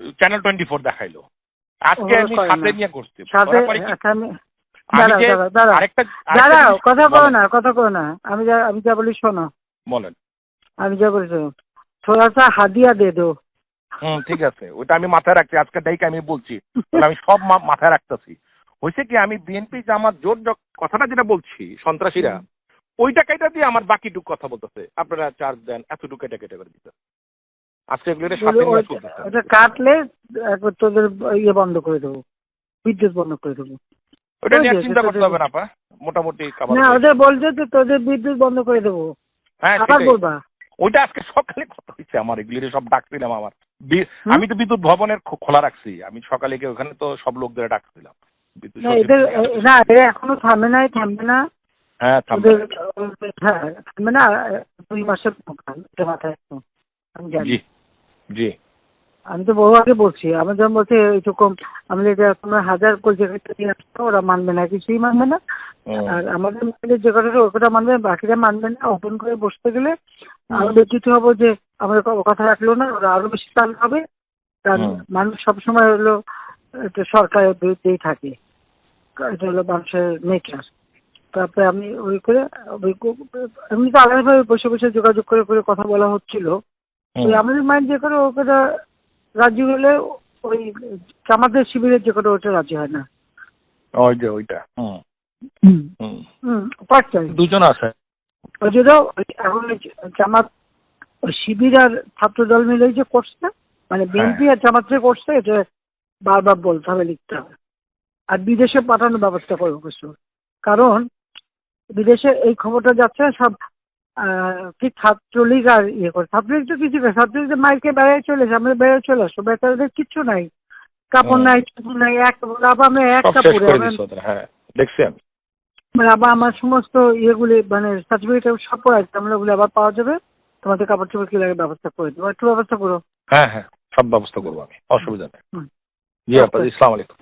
Channel twenty four দেখাইলো। আজকে আমি সাথে নিয়ে করছি। দাঁড়াও, কথা কো না কথা কো না। আমি যা আমি যা বলি শোনো। বলেন। আমি যা বলি শোনো। থোড়া সা হাদিয়া দে দো। হুম ঠিক আছে। ওটা আমি মাথায় রাখছি। আজকে ডাইকে আমি বলছি। আমি সব মাথায় রাখতেছি। হয়েছে কি আমি বিএনপি জামাত জোট জ- কথাটা যেটা বলছি সন্ত্রাসীরা ওইটা কেটে দিয়ে আমার বাকিটুক কথা বলতেছে। আপনারা চার্জ দেন এতটুকু কেটে কেটে করে দিতে। আজকে কাটলে একবার তোদের ইয়ে বন্ধ করে দেবো বিদ্যুৎ বন্ধ করে দেবো। ওটা নিয়ে চিন্তা করতে হবে না আপা। মোটামুটি না ওদের বলছে তোদের বিদ্যুৎ বন্ধ করে দেবো। হ্যাঁ আবার বলবা? ওইটা আজকে সকালে কথা হচ্ছে আমার এগুলি সব ডাকছিলাম আমার। আমি তো বিদ্যুৎ ভবনের খোলা রাখছি। আমি সকালে গিয়ে ওখানে তো সব লোকদের ডাকছিলাম না এখনও থামে নাই থামবে না। হ্যাঁ থামবে। হ্যাঁ না দুই মাসের মাথায়। আমি জানি। জি। আমি তো বহু আগে বলছি আমি যখন বলছি এইরকম আমি এটা তোমরা হাজার কোটি টাকা দিয়ে আসছো, ওরা মানবে না কিছুই মানবে না। আর আমাদের মধ্যে যে কথাটা ওটা মানবে বাকিরা মানবে না ওপেন করে বসতে গেলে আরও ব্যতীত হব যে আমাদের কথা রাখল না ওরা আরও বেশি চাল হবে কারণ মানুষ সবসময় হলো সরকারের বিরুদ্ধেই থাকে। এটা হলো মানুষের নেচার তারপরে আমি ওই করে ওই এমনি তো আলাদাভাবে বসে বসে যোগাযোগ করে করে কথা বলা হচ্ছিল। আমাদের মাইন্ড যে করে ওটা রাজি হলে ওই আমাদের শিবিরের যে করে ওটা রাজি হয় না। ওই যে ওইটা দুজন আছে। ওই জন্য এখন জামাত শিবির আর ছাত্র দল মিলে যে করছে মানে বিএনপি আর জামাত যে করছে এটা বারবার বলতে হবে লিখতে হবে। আর বিদেশে পাঠানোর ব্যবস্থা করব কিছু কারণ বিদেশে এই খবরটা যাচ্ছে সব কি ছাত্রলীগ আর ইয়ে করে। ছাত্রলীগ তো কিছু ছাত্রলীগ তো মাইকে বেড়ে চলেছে আমরা বেড়ে চলে আসব বেচারাদের কিচ্ছু নাই। কাপড় নাই চুপড় নাই এক আবার আমরা এক কাপড়ে হ্যাঁ দেখছি আমি মানে আবার আমার সমস্ত ইয়েগুলি মানে সার্টিফিকেট সব পড়ে আছে আমরা ওগুলো আবার পাওয়া যাবে তোমাদের কাপড় চোপড় কি লাগে ব্যবস্থা করে দেবো। একটু ব্যবস্থা করো। হ্যাঁ হ্যাঁ সব ব্যবস্থা করব আমি অসুবিধা নেই। জি আপা ইসলাম আলাইকুম।